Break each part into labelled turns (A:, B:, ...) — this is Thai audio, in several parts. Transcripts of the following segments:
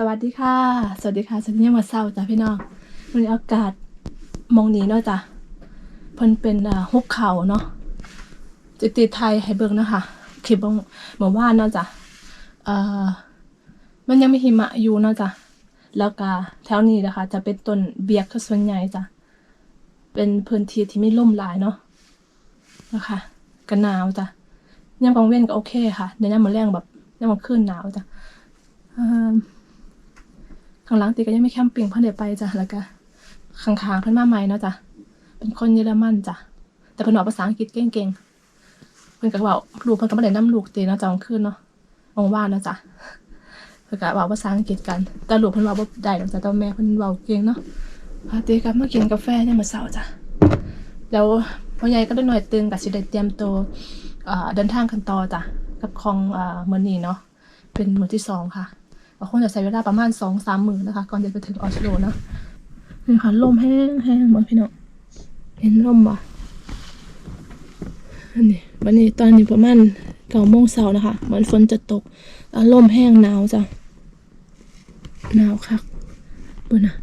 A: สวัสดีค่ะ สวัสดีค่ะฉันยังมาเศร้าจ้ะพี่น้องวันนี้อากาศมองนี้เนาะจ้ะเพิ่นเป็นอ่าหุบเขาเนาะจิติไทยให้เบิ่งนะคะคลิปเมื่อวานเนาะจ้ะเอ่อมันยังมีหิมะอยู่เนาะจ้ะแล้วก็แถวนี้นะคะ จะเป็นต้นเบียกส่วนใหญ่จ้ะเป็นพื้นที่ที่ไมีลมหลายเนาะนะคะก็หนาวจ้ะยามกลางเว้นก็โอเคค่ะเดี๋ยวยามมื้อแรงแบบยามกลางคืนหนาวจ้ะเอิ่ม ข้างหลังตีก็ยังไม่แคมปิ้งเพิ่นเดี๋ยวไปจ้ะแล้วก็ข้างๆเพิ่นมาใหม่เนาะจ้ะเป็นคนเยอรมันจ้ะแต่เพิ่นบอกภาษาอังกฤษเก่งๆเพิ่นก็เว้าลูกเพิ่นก็บ่ได้นํลูกตีเนาะจ้ะกลางคืนเนาะว่างๆเนาะจ้ะเพิ่นก็เว้าภาษาอังกฤษกันแต่ลูกเพิ่นเว้าบ่ได้ดอกจ้ะแต่แม่เพิ่นเว้าเก่งเนาะพาตีกันมากินกาแฟยามมื้อเช้าจ้ะแล้วพ่อใหญ่ก็ได้หน่อยตึงก็สิได้เตรียมตัวเดินทางกันต่อจ้ะกับของเมือนี้เนาะเป็นมือที่สองค่ะ ก็คงจะใช้เวลาประมาณสองสามหมื่นนะคะ ก่อนจะไปถึงออสโลนะนี่ค่ะลมแห้งแห้งหมดพี่น้องเห็นลมบ่อันนี้วันนี้ตอนนี้ประมาณเก้าโมงเช้านะคะ เหมือนฝนจะตกแล้วลมแห้งหนาวจ้ะหนาวคักเบิ่นนะ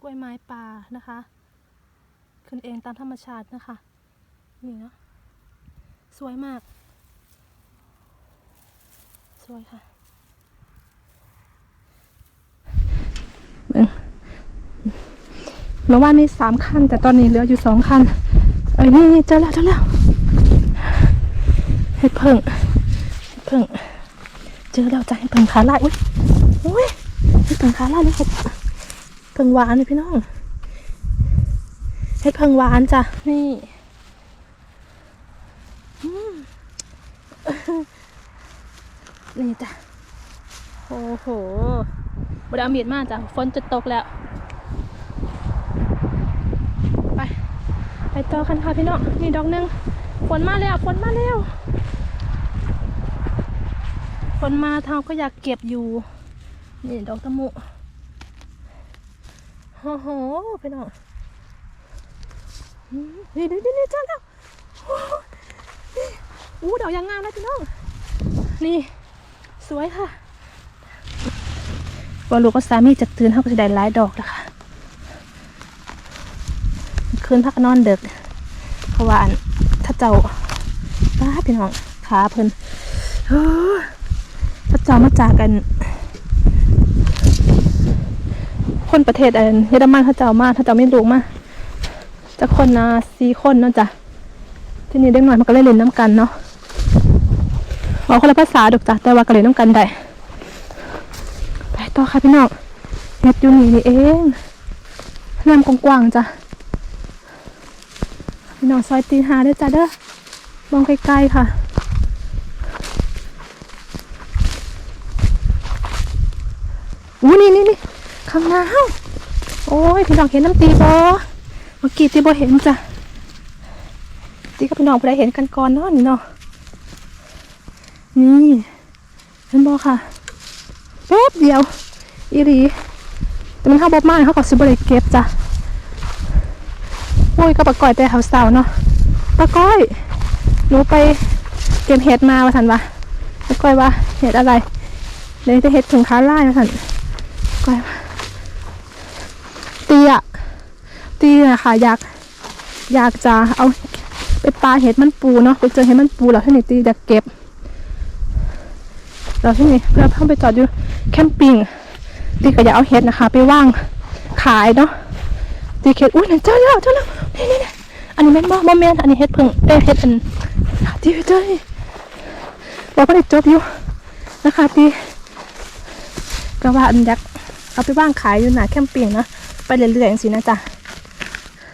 A: กล้วยไม้ป่านะคะ ขึ้นเองตามธรรมชาตินะคะ นี่เนาะสวยมาก สวยค่ะเมื่อวานมีสามคันแต่ตอนนี้เหลืออยู่สองคันเอ้ยนี่นี่เจอแล้วเจอแล้วเห็ดเพิ่งเห็ดเพิ่งเจอแล้วจ้ะเห็ดเพิ่งขาลายอุ้ยอุ้ยเห็ดเพิ่งขาลายเลยเห็ดเพิ่งหวานเลยพี่น้องเห็ดเพิ่งหวานจ้ะนี่อืมี่จ้ะโอ้โหบดอามีดมากจ้ะฝนจะตกแล้ว ไป ไปต่อกันค่ะพี่น้องนี่ดอกหนึงฝนมาแล้วฝนมาแล้วฝนมาทางก็อยากเก็บอยู่นี่ดอกตะมุโอ้โหพี่น้องอืมนี่นี่นี่นี่จ้าแล้วอู้ดอกยางงามแล้วพี่น้องนี่ สวยค่ะบอลูกก็สามีจะตื่นเขาก็จะได้หลายดอกแล้วค่ะคืนพักนอนเดึกเพราะว่านถ้าเจ้าป้าพี่น้องขาเพิ่นเฮ้อถ้าเจ้ามาจากกัน คนประเทศอันเยอรมันเขาเจ้ามาถ้าเจ้าไม่ลูกมาจะคนนะสี่คนเนาะจ้ะที่นี่เด็กหน่อยมันก็เล่นเล่นน้ำกันเนาะ บอกคนละภาษาดอกจ้ะแต่ว่าก็เลยน้ำกันได้ไปต่อค่ะพี่น้องเฮ็ดอยู่นี่นี่เองน้ำกว้างๆจ้ะพี่น้องซอยตีหาเด้จ้ะเด้อมองไกลๆค่ะอู้นี่นี่นี่ข้างหน้าเฮ้าโอ้ยพี่น้องเห็นน้ำตีบอเมื่อกี้ตีบอเห็นจ้ะตีกับพี่น้องผู้ใดเห็นกันก่อนเนาะนี่เนาะ นี่เห็นบอกค่ะแป๊บเดียว อีรีแต่มันเข้าบ๊อบมากเขาก็ซื้อบริเก็บจ้ะโอ้ยก็ปะก้อยแต่เขาสาเนาะปะก้อย หนูไปเก็บเห็ดมาว่าสันวะปะก้อยว่าเห็ดอะไรเลยจะเห็ดถึงขาล่ายว่าสันก้อยว่าตีอะตีอะค่ะ อยาก อยากจะเอาไปปลาเห็ดมันปูเนาะไปเจอเห็ดมันปูแล้วท่านี่ตีอยากเก็บ เราที่นี่เราเพิ่งไปจอดอยู่แคมปิ้งตีก็อยากเอาเห็ดนะคะ ไปว่างขายเนาะตีเห็ดอุ้ยนั่นเจ้าแล้วเจ้าแล้วนี่นี่นี่อันนี้แม่นบ่บ่แม่นอันนี้เห็ดเพิ่งเอ้เห็ดอันตีเจ้านี่บอกว่าได้จบอยู่นะคะตีก็ว่าอันยากเอาไปว่างขายอยู่หน้าแคมปิ้งนะไปเรื่อยๆอย่างสินะจ๊ะ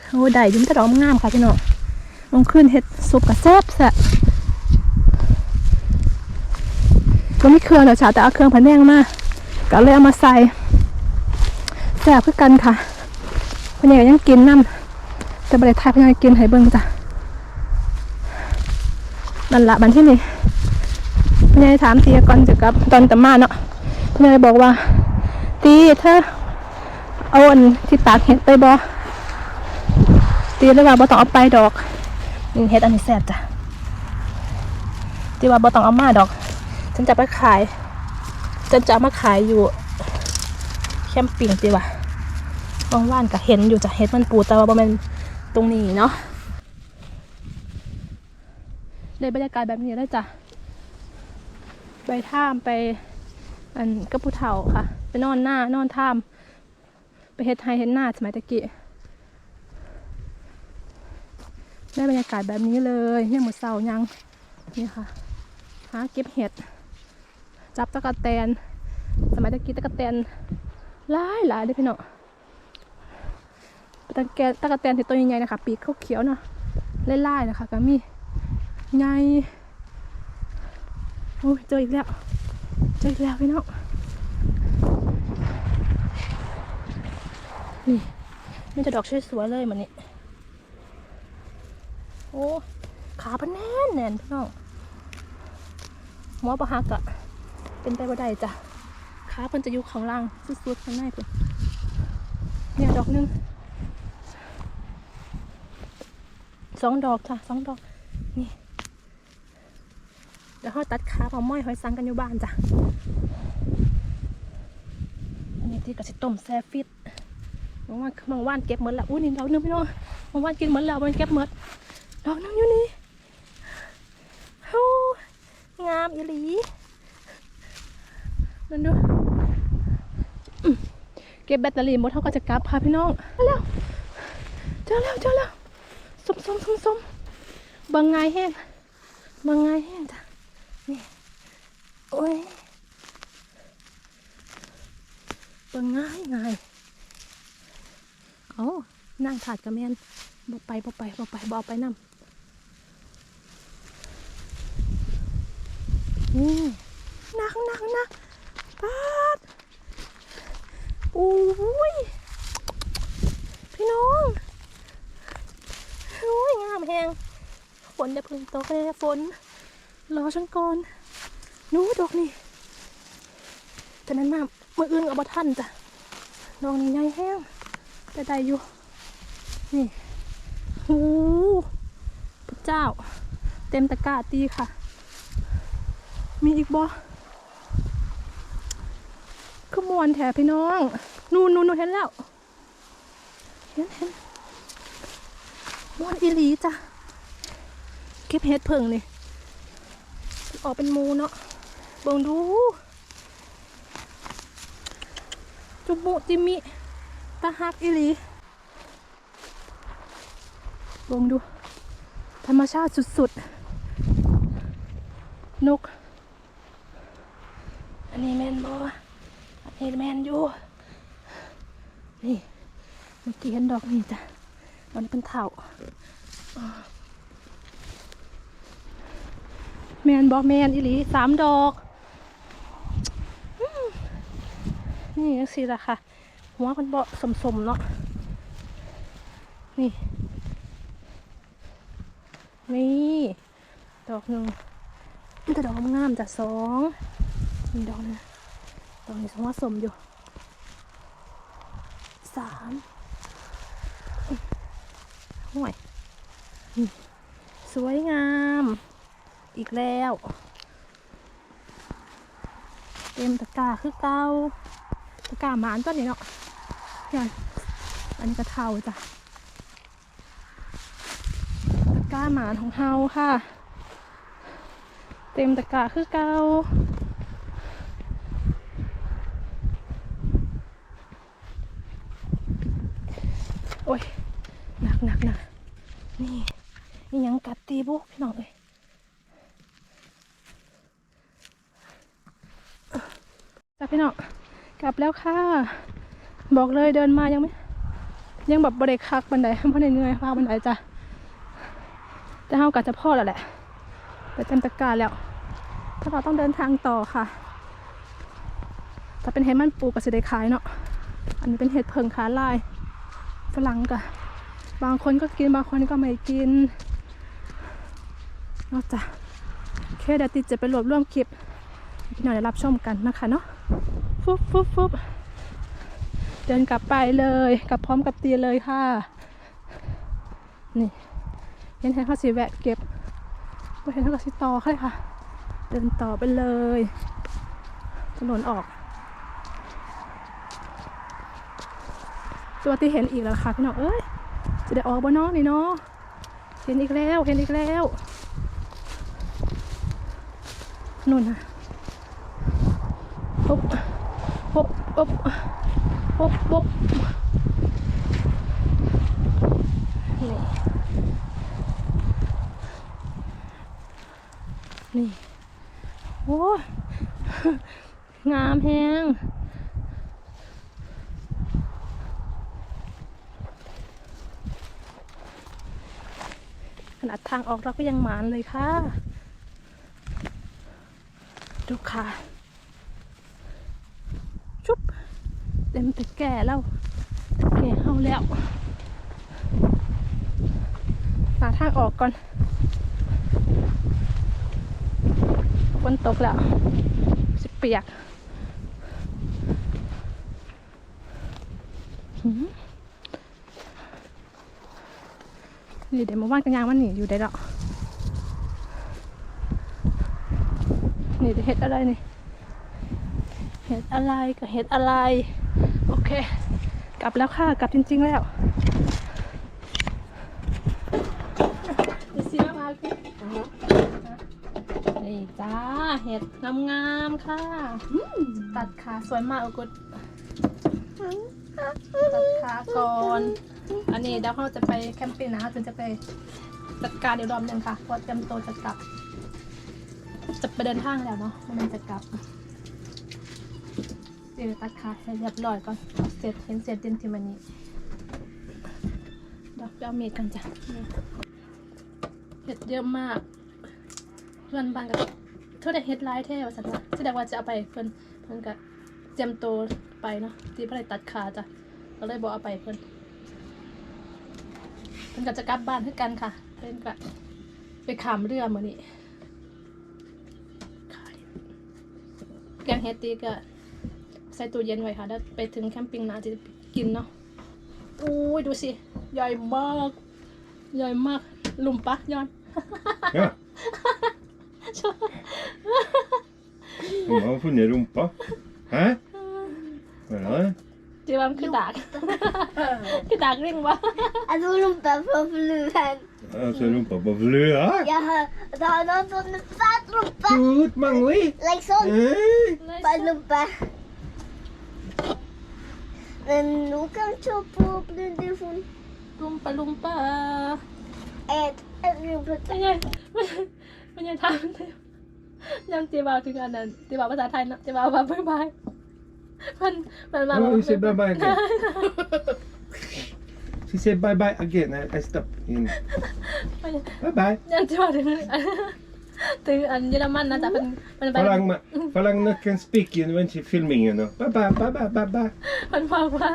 A: โอ้ได้ยิ้มต่ดอกงามค่ะพี่น้องลงขึ้นเห็ดซุปกับแซ่บแซ่บ ก็ไม่เครื่องเดี๋ยวฉาแต่เอาเครื่องพันแนงมาก็เลยเอามาใส่แซ่บคือกันค่ะพญายังกินน้ำแต่บริไทยพญากินให้เบิ่งจ้ะนั่นละบันที่นี่พญาถามตีก่อนจะกับตอนแต่มาเนาะพญาบอกว่า ตีเธอเอาอันที่ตากเห็ดไปบอตีเลยว่าบ่ต้องเอาไปดอกนี่เห็ดอันนี้แซ่บจ้ะตีว่าบ่ต้องเอามาดอก ฉันจะไปขายจะจะมาขายอยู่แคมปิ้งดีว่ะว่างๆก็เห็นอยู่จะเห็ดมันปูแต่ว่าบ่แม่นตรงนี้เนาะได้บรรยากาศแบบนี้แล้จ้ะไปท่ามไปอันกับผู้เฒ่าค่ะ ไปนอนหน้านอนท่าม ไปเฮ็ดไฮเฮ็ดหน้าสมัยตะกี้ได้บรรยากาศแบบนี้เลยเนี่ยหมดเสายังนี่ค่ะหาเก็บเห็ด จับตะกะแตน สมัยตะกี้ตะกะแตนหลายหลายเลยพี่น้องตะแกตะกะแตนที่ตัวใหญ่ๆนะคะ ปีกเขาเขียวๆเนาะไล่ๆนะคะก็มีใหญ่โอ้ยเจออีกแล้ว เจออีกแล้วพี่น้องนี่มันจะดอกสวยๆเลยมันนี่โอ้ขาพันแน่นแน่นพี่น้องหมอประหักอะ เป็นไปบ่ได้จ้ะขาเพิ่นจะอยู่ข้างล่างสุดๆข้างในเพิ่นเนี่ยดอกหนึงสองดอกจ้ะสองดอกนี่เดี๋ยวเขาตัดขาเอาม้อยหอยสังกันอยู่บ้านจ้ะอันนี้ที่กระสิต้มแซ่ฟิตบางวันบางวันเก็บเหมดแล้วอุ้นี่ดอกหนึงพี่น้องบางวันกินหมดแล้วมันเก็บหมดดอกหนึงอยู่นี่งามอีหลี นั่นดูเก็บแบตเตอรี่หมดเขาก็จะกลับค่ะพี่น้องเจอแล้วเจอแล้วเจอแล้วสมสมสมสมบางไงแห้งบางไงแห้งจ้ะนี่โอ้ยบางไง่ายง่ายเอานั่งถาดกระแมนบ่ไปบ่ไปบ่ไปบ่เอาไปนำนี่นักนักนัก ปาดอุ้ย พี่น้องโอ้ยงามแหงฝนจะพึ่งตกเลยนะฝน รอฉันก่อนนู้ดอกนี่แต่นั้นมาเมื่ออื่นเอามาทันจ้ะดอกนี้ใหญ่แห้งแต่ได้อยู่ นี่โอ้พระเจ้า เต็มตะกร้าตีค่ะ มีอีกบ่ ขมวนแถพี่น้อง นูนนูนูเห็นแล้ว เห็นเห็นมวนอีหลีจ้ะ เก็บเห็ดเพิ่งนี่ออกเป็นมูเนาะเบิ่งดูจุบุจิมิตาฮักอีหลีเบิ่งดู ธรรมชาติสุดๆ นก อันนี้แมนบอ เห็นแมนอยู่ นี่เมื่อกี้เห็นดอกนี่จ้ะตอนเป็นเถาแมนบอกแมนอีหลีสามดอกอนี่ยังสิละค่ะ หัวมันเบาสมๆเนาะ นี่ นี่ ดอกหนึ่งนี่แต่ดอกงามจ้ะสองนี่ดอกนึง รงนี้สมว่าสมอยู่สามห่วยสวยงาม อีกแล้ว เต็มตะกร้าคือเกาตะกร้าหมานต้นนี้เนาะเนี่ยอันนี้ก็เทาจ้ะตะกร้าหมานของเฮาค่ะ เต็มตะกร้าคือเกา อ้ยหนักหนักหนักนี่นี่ยังกัดตีบุกพี่น้องเลยจ้าพี่น้องกลับแล้วค่ะ บอกเลยเดินมายังไม่ยังแบบบริคักบันไดเพราะเหนื่อยพาบันไดจ้ะแต่เฮากัดจะพ่อแล้วแหละไปเต็มตะการแล้วถ้าเราต้องเดินทางต่อค่ะถ้าเป็นเห็ดมันปูกับเสได็ขายเนาะอันนี้เป็นเห็ดเพิงขาลาย ฝรั่งกะบางคนก็กินบางคนก็ไม่กินนอกจากแค่เดี๋ยวติดจะไปรวบรวมคลิปพี่น้องได้รับชมกันนะคะเนาะฟุบฟุบฟุบเดินกลับไปเลยกลับพร้อมกับตีเลยค่ะนี่เห็นแทนเขาสีแวะเก็บไม่เห็นเขาก็สีต่อค่ะค่ะ เดินต่อไปเลยถนนออก ตัวที่เห็นอีกแล้วค่ะพี่น้องเอ้ยจะได้ออกบ่เนาะนี่เนาะเห็นอีกแล้วเห็นอีกแล้วนู่นนะปุ๊บปุ๊บปุ๊บปุ๊บปุ๊บนี่นี่โอ้งามแฮง ขนาดทางออกเราก็ยังหมานเลยค่ะ ดูค่ะ ชุบ เต็มแต่แก่แล้ว แก่เฮาแล้วหาทางออกก่อนฝนตกแล้ว สิเปียก นี่เดี๋ยวมาว่านกันยางมันหนีอยู่ได้หรอกนี่เดี๋ยวเห็ดอะไรนี่เห็ดอะไรกับเห็ดอะไร โอเค กลับแล้วค่ะ กลับจริง ๆ แล้วเดี๋ยวซีมาพาขึ้นนี่จ้า เห็ดงามๆค่ะ ตัดขาสวยมากโอกุด ตัดขาก่อน อันนี้เดี๋ยวเขาจะไปแคมปิ้งนะคะจึงจะไปจัดการเดี๋ยวรอบหนึ่งค่ะพราะเตรียมตัวจะกลับ จะไปเดินทางแล้วเนาะมันจะกลับเดี๋ยวตัดขาให้เรียบร้อยก่อนเอาเสร็จเห็นเสร็จเต็มที่มันนี้เดี๋ยวไปเอาเมดกันจ้ะเห็ดเยอะมาก เพื่อนบ้านก็เท่าได้เฮ็ดไลท์แท้ว่าสันว่าแสดงว่าจะเอาไปเพิ่นเพิ่นก็เตรียมตัว ไปเนาะที่เพิ่นตัดขาจ้ะก็เลยบอกเอาไปเพิ่นเพิ่นก็จะกลับบ้านคือกันค่ะ เพิ่นก็ไปขามเรือมือนี้แกงเฮตีก็ใส่ตู้เย็นไว้ค่ะแล้วไปถึงแคมปิ้งนะจะกินเนาะอุ้ยดูสิใหญ่มากใหญ่มากลุมปะย้อน
B: Ja. Hon har funnet rumpa. Hæ? Voilà.
A: จีว่ามันคือดากคือดากเร่งวะ
C: Altså rumpa på fluen.
B: Altså rumpa på flua.
C: Jeg har, da har han sånn fat rumpe.
B: Godt, Mangli.
C: Like sånn.
B: Hei.
C: Bare rumpe. Men nå kan jeg se på telefonen.
A: ลุมปะลุมปะ
C: Et, et rumpe.
A: ไม่ใช่ไม่ไม่ใช่ทำยังจีบาวถึงอันนั้นจีบาวภาษาไทยนะจีบาวว่าบ๊ายบาย มันมันมา
B: Oh, you say bye bye again. She said bye bye again. I, I stop in.
A: ไม่ใช่
B: Bye bye.
A: ยังจีบาวถึงถึงอันเยอรมันนะจ๊ะเป็นเป็นไป
B: Falang, ma- Falang not can speak in when she filming, you know. Bye bye, bye bye, bye bye.
A: มันบอกว่า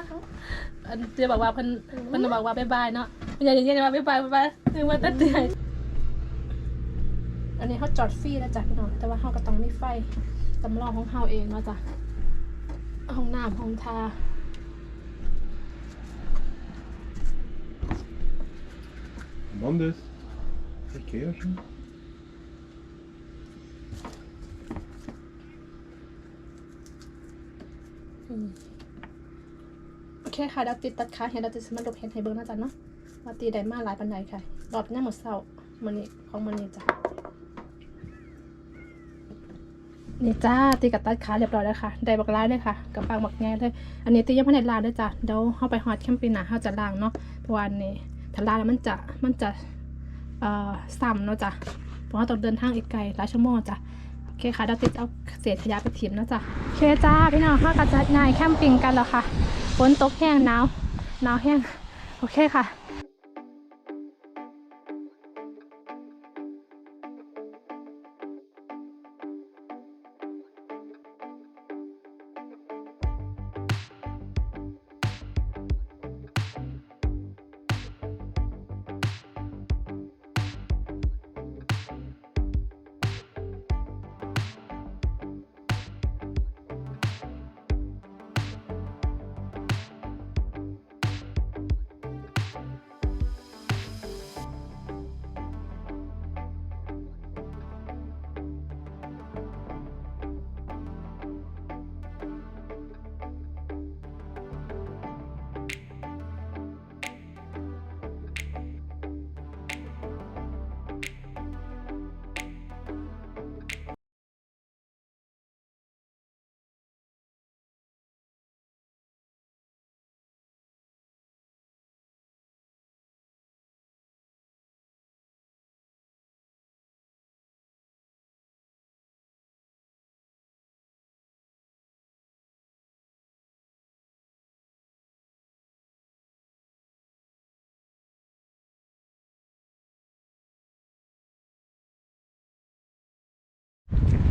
A: อันจะบอกว่าเพิ่นเพิ่นบอกว่าบ๊ายบายเนาะมันอย่าอย่างเงี้ยว่าบ๊ายบายบ๊ายบายถึงว่าตัดเตือนอันนี้เขาจอดฟรีแล้วจ้ะพี่น้องแต่ว่าเขาก็ต้องมีไฟสำรองของเขาเองเนาะจ้ะ ห้องน้ำห้องทา
B: Mandus. Ikke gjør sånn.
A: โอเคค่ะเดี๋ยวติดตัดขาเห็นเราจะสมาลบเห็นให้เบิ้งนะจ๊ะเนาะว่าตีได้มาหลายปันใดค่ะรอบหน้าหมดเศร้ามันนี้ของมันนี้จ้ะ นี่จ้าตีกับตัดขาเรียบร้อยแล้วค่ะได้บักร้ายเลยค่ะกับปางบักแง่เลยอันนี้ตียังไม่ได้ล้างด้วยจ้ะเดี๋ยวเข้าไปฮอตแคมปิ้งนะเขาจะล้างเนาะเพราะวันนี้ถ้าล้างแล้วมันจะมันจะเอ่อซ้ำเนาะจ้ะเพราะว่าต้องเดินทางอีกไกลหลายชั่วโมงจ้ะโอเคค่ะเดี๋ยวติดเอาเศษขยะไปถิ่มนะจ๊ะโอเคจ้าพี่น้องเข้ากระจัดนายแคมปิ้งกันแล้วค่ะฝนตกแห้งหนาวหนาวแห้งโอเคค่ะ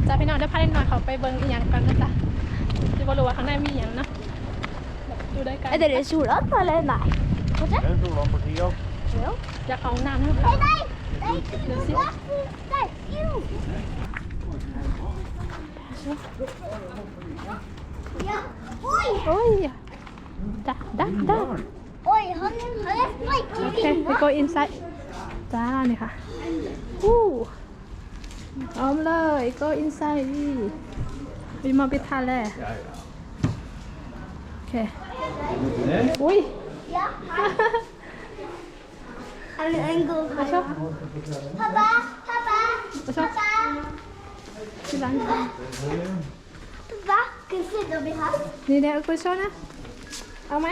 A: จ้าพี่น้องได้พาเล็กน้อยเขาไปเบิ่งอีหยังกันนะจ๊ะจะบ่รู้ว่าข้างในมีอีหยังเนาะแบบดูได้ไกล
C: Är det det solat eller nej?
B: Den tror jag på tio.
A: อยากเอาน้ำให้เขา
C: Nej, nej! Nej!
A: Du ser.
C: Nej, jo! Ja, oj!
A: โอ้ยจ้ะดักดัก
C: Oj, han är, han är
A: โอเค
C: flickig.
A: ไป go inside จ้านี่ค่ะอู้พร้อมเลย go inside วิมาปิดทานแล้ว
B: Ja, ja.
A: โอเค
B: Nej.
A: อุ้ ย
C: Ja. Han är en god
A: มาชอบ
C: Pappa, pappa,
A: มาชอบ
C: pappa!
A: ที่ร้าน
C: Pappa, kan du se dem vi har?
A: นี่เดี๋ยวกูชอบนะเอาไห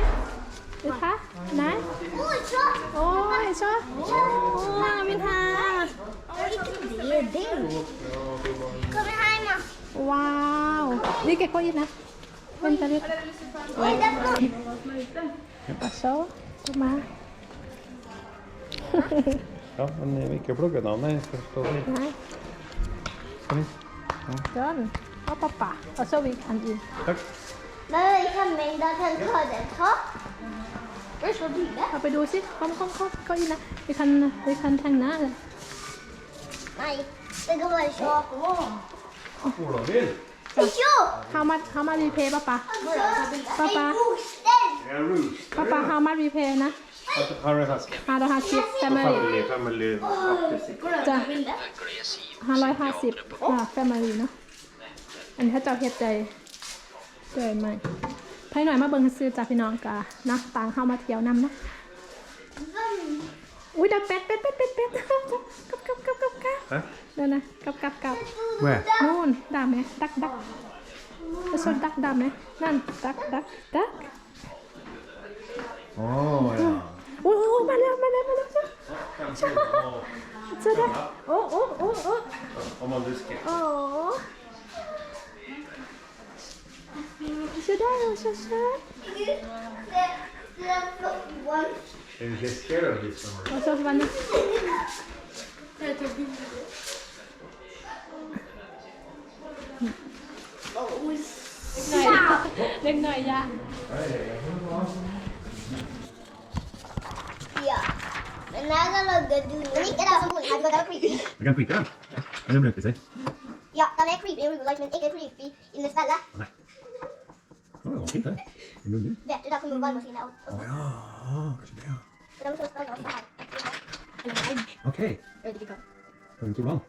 A: มดูคะไหน
C: Oj, så!
A: โอ้ยชอบโอ้ยมินทา
C: Det är din. Kom här, Emma.
A: ว้าวนี่แกก็ยินนะเป็นตะลิด
C: Oj, där kom.
A: มาโชว์ตัวมา
B: Ja, men vi kan plugga navnet. Jag ska stå där.
A: ไหน
B: Kom hit.
A: จอนเอาปะปะเอาโชว์วีคันอิน
B: Tack.
C: Nej, jag kan mängda den koden. Ta. Det är så billigt.
A: เอาไปดูสิคอมคอมคอมเก็อินนะวีคันวีคันแทงหน้าเลย
C: Nej, det går vara så.
B: Olabil.
C: Jo!
A: how much how much repay ปะปะ Pappa.
C: En roster!
B: Ja, Roost.
A: ปะปะ how much repay นะ
B: Har du haft?
A: ห้าร้อยห้าสิบ family
B: Family, family, after
A: จ้ะห้าร้อยห้าสิบอ่า family เนาะอันนี้ถ้าเจ้าเฮ็ดใจเกิดใหม่ให้หน่อยมาเบิ่งซื้อจากพี่น้องกะนะต่างเข้ามาเที่ยวนำนะอุ้ udah pet pet
B: pet
A: pet pet. Kap kap kap kap kap Hah? dah kap kap kap.
B: Where?
A: Nun dam eh dak dak. So dak dam eh nan dak dak dak. Oh ya. Oh, oh, oh mana mana mana? Sudah. Oh oh oh oh. Om
B: om this oh.
A: Sudah sudah เจอได้เจอได้
B: Är du diskar av det som
A: โอ้ชอบวันนี้เล็กหน่อยยา
C: Ja. Men när jag lagade du lika där som hon hade varit creepy.
B: Jag kan skicka den. Är det möjligt sig?
C: Ja, den är creepy i real life men inte creepy i istället.
B: Ja, vad fint det. Är det lugnt?
C: Vet du, där kommer varmmaskinen och, och så.
B: Ja, kanske det.
C: Så
D: Okay. Where did you go? Where did you wrong?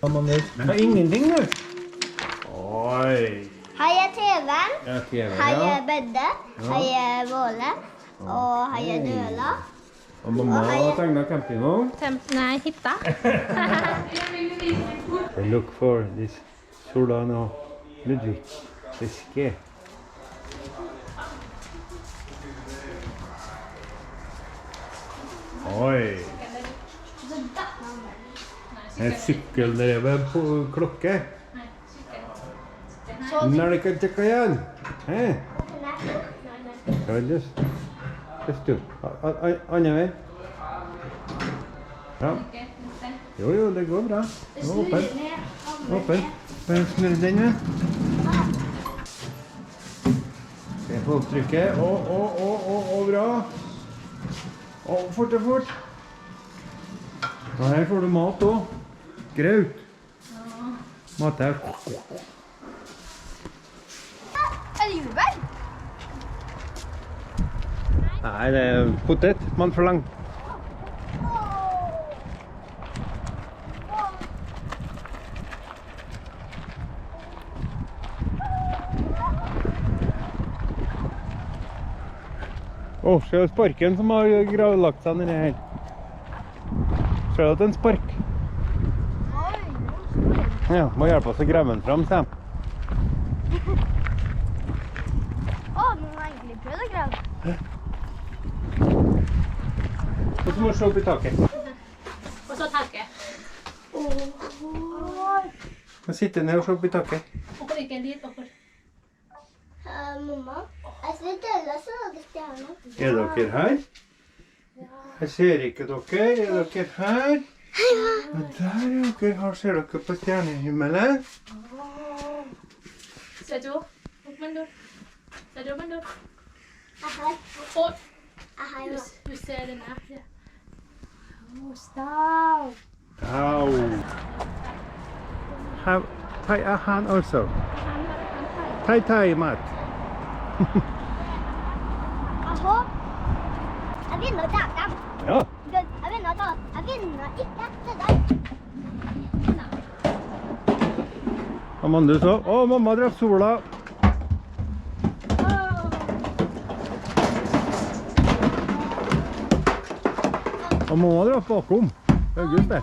D: Kom om nu. Men
B: det är ingenting nu. Oj.
C: Her er TV-en.
B: Ja, TV,
C: her
B: ja.
C: er bedet. Ja. Her er Våle. Og her er
B: døla. Mamma har tecknat campingvagn.
A: แถมนายฮิตตะ
B: Look for this Solano Ludvig. Fiske. Oj. En cykeldrevet på klokke. När det kan checka igen. Hej. Let's do. Andre vei. Ja. Jo, jo, det går bra. Nå åpen. Åpen. Bare smør den, vet Se på opptrykket. Å, å, å, å, å, bra. Å, fort og fort. Og her får du mat òg. Graut. Mat
C: her.
B: Nej, det er potet man lang. Åh, ser du sparken som har gravlagt seg nedi her? Ser du at det er en spark? Ja, må hjelpe oss å grave den fram, sier de.
C: Åh, den man har egentlig prøvd å grave.
B: Og så må du se opp i taket.
A: Og så taket.
C: Nå
B: sitter ned og se opp i taket.
A: Hvorfor ikke dit? Hvorfor?
C: Mamma, jeg ser døra så lager stjerner.
B: Er dere her? Jeg ser ikke dere. Er dere her? Ja, der er dere. Her ser dere på stjernehimmelen.
A: Se, du. Opp med. Se, du,
C: opp
A: med
C: en
A: dør. Puser den här. Oh, stop.
B: Ow. Have tie a hand also. Tie tie mat.
C: Aho. Jag not that. Yeah.
B: Ja.
C: not that. nog not Jag vill nog
B: inte. Hva man du så? Å! Og mamma traff bakom. August det.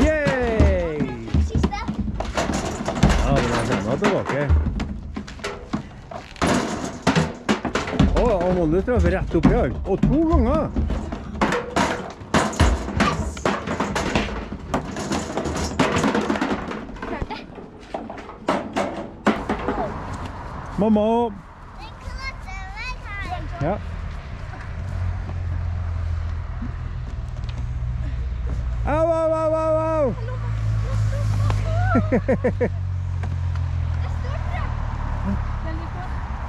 B: Yay!
C: Siste.
B: Ja, men jeg han tilbake. Å, Amanda traff rett opp i han. Og to ganger. Mamma.
C: Her.
B: Ja. Au, au, au, au, au.
A: Jeg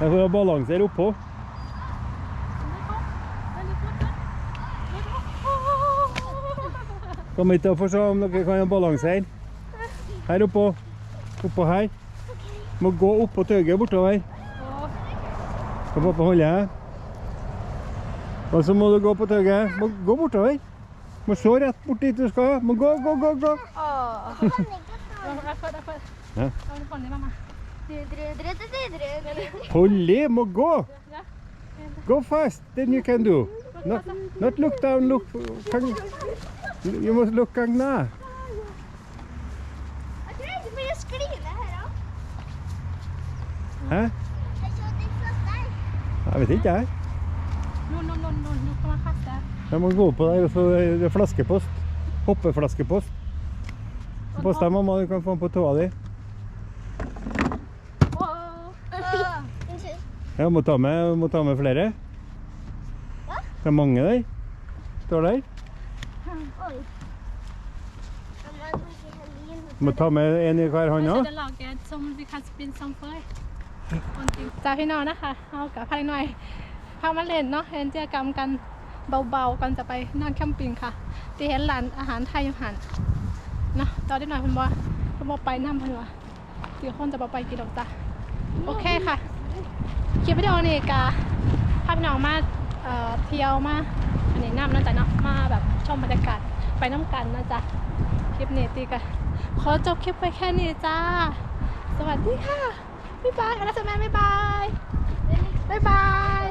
A: tror
B: Jeg får balansere oppå. Kom hit og få se om dere kan balansere. Her oppå. Oppå her. Må gå oppå tauet bortover. Kan pappa holde? Og så må du gå på tauet. Må gå bortover. Må se rett bort dit du skal. Må gå, gå, gå, gå. Ja.
A: I,
B: må gå. Go fast, then you can do. Not, not look down, look. You must look now.
C: Jeg tror jeg blir å skline her også.
B: Hæ?
C: Jeg
B: vet ikke, jeg.
A: Nå, nå, nå, nå, nå skal man kaste.
B: Jeg må gå på der, og så altså, er det flaskepost. Hoppeflaskepost. Pass deg, mamma. Du kan få den på tåa di. Jeg må ta med, jeg må ta med flere.
C: Hva?
B: Det er mange der. Står der.
C: Oi. Du må
B: ta med en i hver hånd.
A: Kanskje det lager et som vi kan spinne sammen for. จ้าพี่น้องนะคะเอากับพายหน่อยพามาเล่นเนาะเล่นกิจกรรมกันเบาๆก่อนจะไปนั่งแคมปิ้งค่ะที่เห็นร้านอาหารไทยอยู่หันเนาะตอนนี้หน่อยคุณบอกคุณบอกไปน้ำเพื่อนว่าตีคนจะไปกี่ดอกจ้ะโอเคค่ะคลิปวิดีโอนี้กาพาพี่น้องมาเอ่อเที่ยวมาอันนี้น้ำนะจ๊ะเนาะมาแบบชมบรรยากาศไปน้ำกันนะจ๊ะคลิปนี้ตีกันขอจบคลิปไปแค่นี้จ้า สวัสดีค่ะ บ๊ายบายอลัสแมนบ๊ายบายบาย